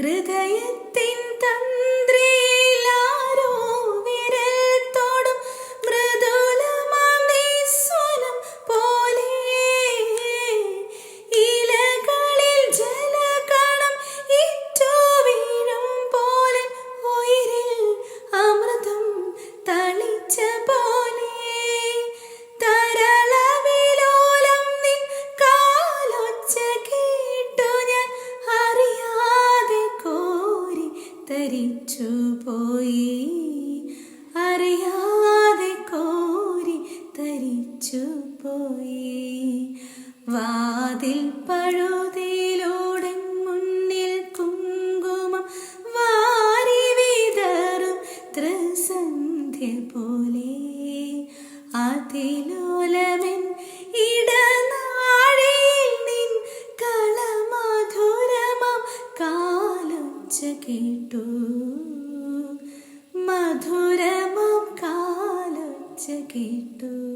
ഹൃദയത്തിൻ തന്ത്രിയിലാരോ തരിച്ചു പോയി. അറിയാതെ കോരി തരിച്ചു പോയി. വാതിൽ പഴുതിലൂടെ മുന്നിൽ കുങ്കുമം വാരി വിതറും ത്രിസന്ധ്യ പോലെ. അതിലോലമെൻ കാലൊച്ച കേട്ടു. മധുരമം കാലൊച്ച കേട്ടു.